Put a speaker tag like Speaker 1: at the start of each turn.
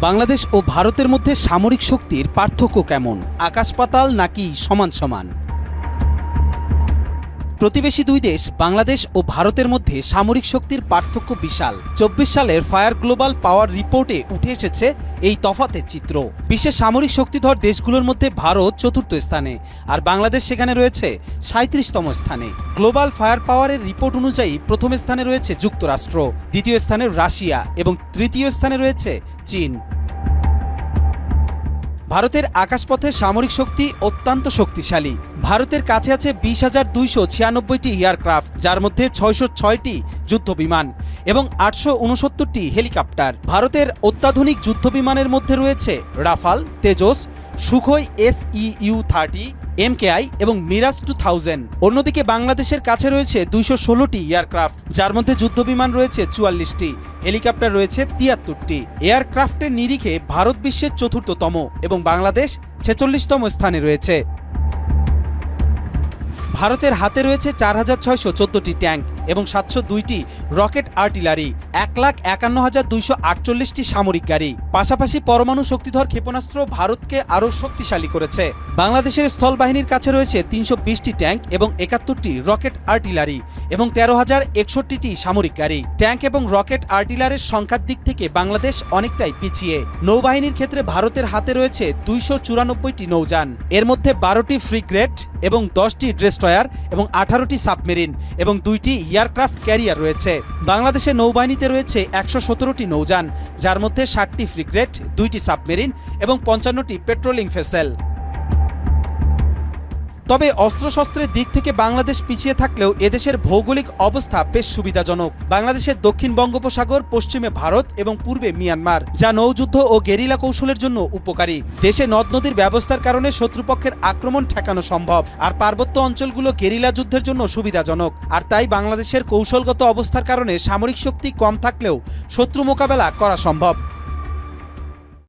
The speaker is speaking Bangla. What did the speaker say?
Speaker 1: বাংলাদেশ ও ভারতের মধ্যে সামরিক শক্তির পার্থক্য কেমন? আকাশ পাতাল নাকি সমান সমান? প্রতিবেশী দুই দেশ, বাংলাদেশ ও ভারতের মধ্যে সামরিক শক্তির পার্থক্য বিশাল। চব্বিশ সালের ফায়ার গ্লোবাল পাওয়ার রিপোর্টে উঠে এসেছে এই তফাতের চিত্র। বিশ্বের সামরিক শক্তিধর দেশগুলোর মধ্যে ভারত চতুর্থ স্থানে, আর বাংলাদেশ সেখানে রয়েছে সাঁত্রিশতম স্থানে। গ্লোবাল ফায়ার পাওয়ারের রিপোর্ট অনুযায়ী প্রথম স্থানে রয়েছে যুক্তরাষ্ট্র, দ্বিতীয় স্থানে রাশিয়া এবং তৃতীয় স্থানে রয়েছে চীন। ভারতের আকাশপথে সামরিক শক্তি অত্যন্ত শক্তিশালী। ভারতের কাছে আছে বিশ হাজার দুইশো ছিয়ানব্বইটি এয়ারক্রাফট, যার মধ্যে ছয়শো ছয়টি যুদ্ধ বিমান এবং আটশো উনসত্তরটি হেলিকপ্টার। ভারতের অত্যাধুনিক যুদ্ধ বিমানের মধ্যে রয়েছে Rafale, Tejas, Sukhoi S U thirty MKI এবং মিরাজ টু থাউজেন্ড অন্যদিকে বাংলাদেশের কাছে রয়েছে দুইশো ষোলোটি এয়ারক্রাফট, যার মধ্যে যুদ্ধবিমান রয়েছে চুয়াল্লিশটি, হেলিকপ্টার রয়েছে তিয়াত্তরটি। এয়ারক্রাফটের নিরিখে ভারত বিশ্বের চতুর্থতম এবং বাংলাদেশ ছেচল্লিশতম স্থানে রয়েছে। ভারতের হাতে রয়েছে চার হাজার ছয়শো চোদ্দটি ট্যাঙ্ক। এবং সাতশো দুইটি রকেট আর্টিলারি, এক লাখ একান্ন হাজার দুইশো আটচল্লিশটি সামরিক গাড়ি। পাশাপাশি পরমাণু শক্তিধর ক্ষেপণাস্ত্র ভারতকে আরও শক্তিশালী করেছে। বাংলাদেশের স্থল বাহিনীর কাছে রয়েছে তিনশো বিশটি ট্যাঙ্ক এবং একাত্তরটি রকেট আর্টিলারি এবং তেরো হাজার একষট্টিটি সামরিক গাড়ি। ট্যাঙ্ক এবং রকেট আর্টিলারির সংখ্যার দিক থেকে বাংলাদেশ অনেকটাই পিছিয়ে। নৌবাহিনীর ক্ষেত্রে ভারতের হাতে রয়েছে দুইশো চুরানব্বইটি নৌযান। এর মধ্যে বারোটি ফ্রিগ্রেট এবং দশটি ড্রেস্ট্রয়ার এবং আঠারোটি সাবমেরিন এবং দুইটি এয়ারক্রাফট ক্যারিয়ার রয়েছে। বাংলাদেশের নৌবাহিনীতে রয়েছে একশো সতেরোটি নৌযান, যার মধ্যে ষাটটি ফ্রিগ্রেট দুইটি সাবমেরিন এবং পঞ্চান্নটি পেট্রোলিং ভেসেল। তবে অস্ত্রশস্ত্রের দিক থেকে বাংলাদেশ পিছিয়ে থাকলেও এদেশের ভৌগোলিক অবস্থা বেশ সুবিধাজনক। বাংলাদেশের দক্ষিণ বঙ্গোপসাগর, পশ্চিমে ভারত এবং পূর্বে মিয়ানমার, যা নৌযুদ্ধ ও গেরিলা কৌশলের জন্য উপকারী। দেশে নদ নদীর ব্যবস্থার কারণে শত্রুপক্ষের আক্রমণ ঠেকানো সম্ভব, আর পার্বত্য অঞ্চলগুলো গেরিলা যুদ্ধের জন্য সুবিধাজনক। আর তাই বাংলাদেশের কৌশলগত অবস্থার কারণে সামরিক শক্তি কম থাকলেও শত্রু মোকাবেলা করা সম্ভব।